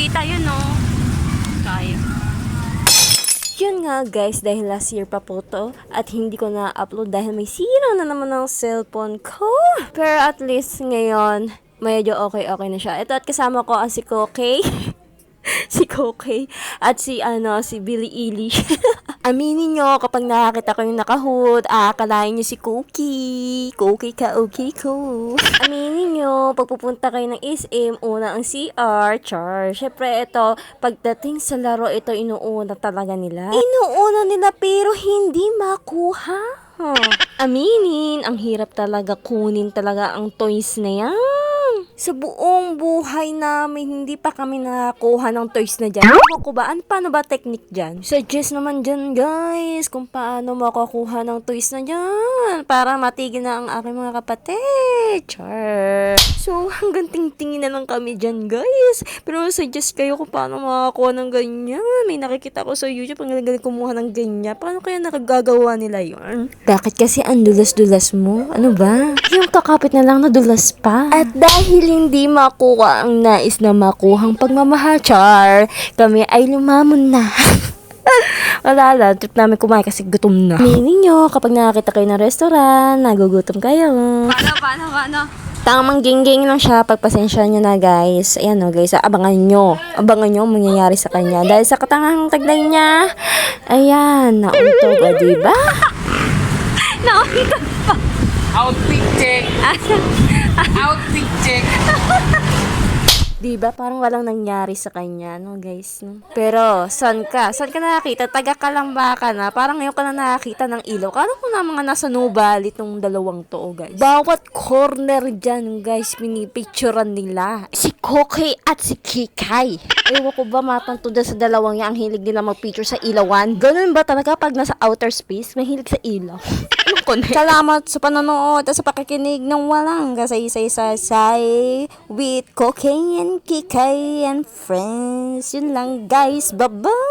kita yun, no? Kaya. Yun nga guys, dahil last year pa po to at hindi ko na-upload dahil may sira na naman ang cellphone ko. Pero at least ngayon, medyo okay-okay na siya. Ito at kasama ko ang si Kokey. si Kokey at si ano si Billy Eilish. Aminin nyo kapag nakakita ko yung nakahood, aakalain nyo si Cookie. Cookie ka, okay ko. Aminin nyo, pag pupunta kayo ng SM, una ang CR, char. Syempre ito, pagdating sa laro, ito inuuna talaga nila. Inuuna nila pero hindi makuha. Aminin, ang hirap talaga kunin talaga ang toys na yan. Sa buong buhay namin, hindi pa kami nakakuha ng toys na dyan. Ewan ko ba? Ano, paano ba technique dyan? Suggest naman dyan, guys, kung paano makakuha ng toys na dyan. Para matigil na ang aking mga kapatid. Char. So, hanggang tingtingin na lang kami dyan, guys. Pero suggest kayo kung paano makakuha ng ganyan. May nakikita ko sa YouTube, ang galing kumuha ng ganyan. Paano kaya nakagagawa nila yun? Bakit kasi ang dulas-dulas mo? Ano ba? Yung kakapit na lang na dulas pa. At dahil hindi makuha ang nais na makuhang pagmamahal, char, kami ay lumamon na. Wala lang, trip namin kumain kasi gutom na. Meaning nyo, kapag nakakita kayo ng restaurant, nagugutom kayo. Paano, paano, paano? Tamang gingging lang siya, pagpasensya nyo na guys. Ayan o guys, abangan nyo. Abangan nyo ang mangyayari sa kanya. Dahil sa katangahang taglay niya, ayan, nauntog o diba? Pa. Outfit check. Outfit check. Diba? Parang walang nangyari sa kanya, no guys? No? Pero, saan ka? Saan ka nakakita? Taga ka lang ba ka na? Parang ngayon ka na nakakita ng ilaw. Kala ko na mga nasa nubal itong dalawang to, oh, guys. Bawat corner dyan, guys, pinipicturean nila. Si Koke at si Kikay. Ewan ko ba matanto dyan sa dalawang yan, ang hilig nila mag-picture sa ilawan. Ganun ba talaga pag nasa outer space, mahilig sa ilaw? Anong connect? Salamat sa panonood at sa pakikinig ng walang kasay-say-say with cocaine, kikay, and friends. Yun lang guys. Bye-bye!